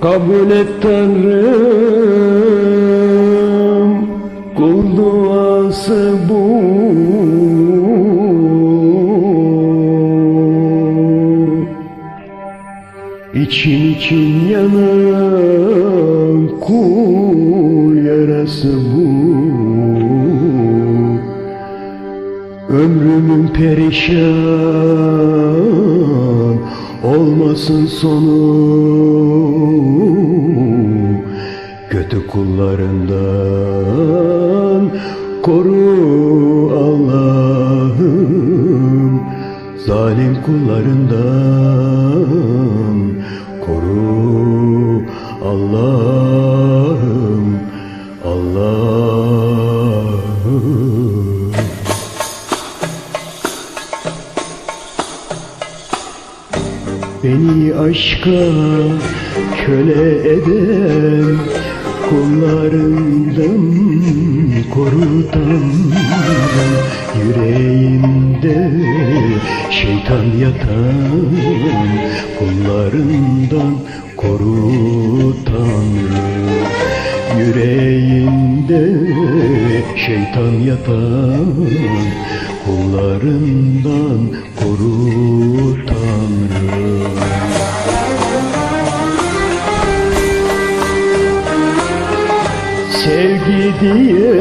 Kabul et Tanrım Kul duası bu. İçin için yanan kul yarası bu. Ömrümün perişan olmasın sonu Kötü kullarından koru Allah'ım. Zalim kullarından koru Allah'ım. Allah'ım. Beni aşka köle eden kullarından koru Tanrım Yüreğimde şeytan yatan kullarından koru Tanrım Yüreğimde şeytan yatan kullarından koru Tanrım Sevgi diye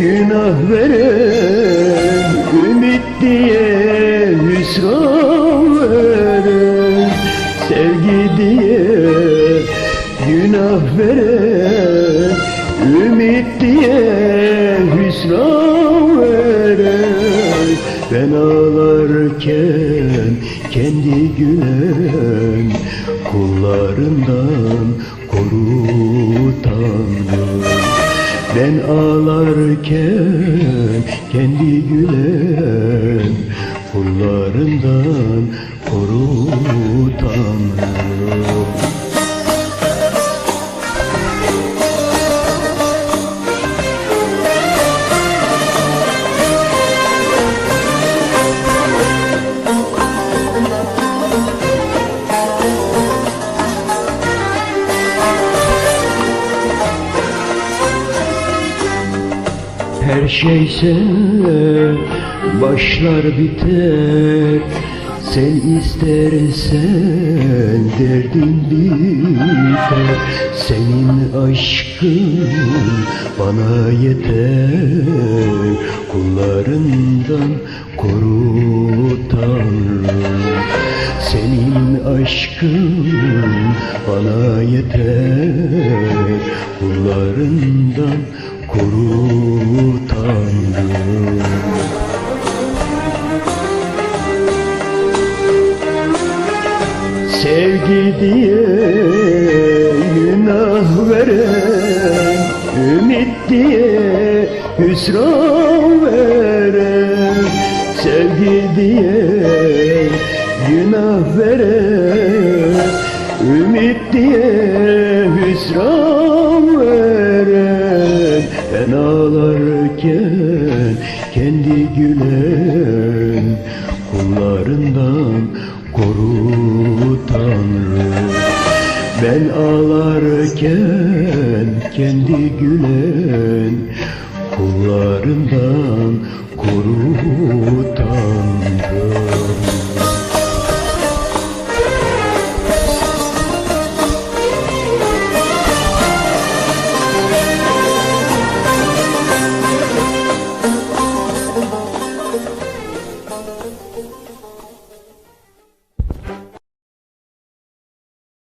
günah veren Ümit diye hüsran veren Sevgi diye günah veren Ümit diye hüsran veren Ben ağlarken kendi gülen Kullarından koru Tanrım Ben ağlarken kendi gülen Kullarından koru Tanrım Her şey seninle başlar biter. Sen istersen derdin biter. Senin aşkın bana yeter. Kullarından koru Tanrım. Senin aşkın bana yeter. Kullarından koru Tanrım Sevgi diye günah veren Ümit diye hüsran veren. Sevgi diye günah veren Ümit diye hüsran sen ağlarken kendi gülen kullarından koru Tanrım Ben ağlarken kendi gülen kullarından koru Tanrım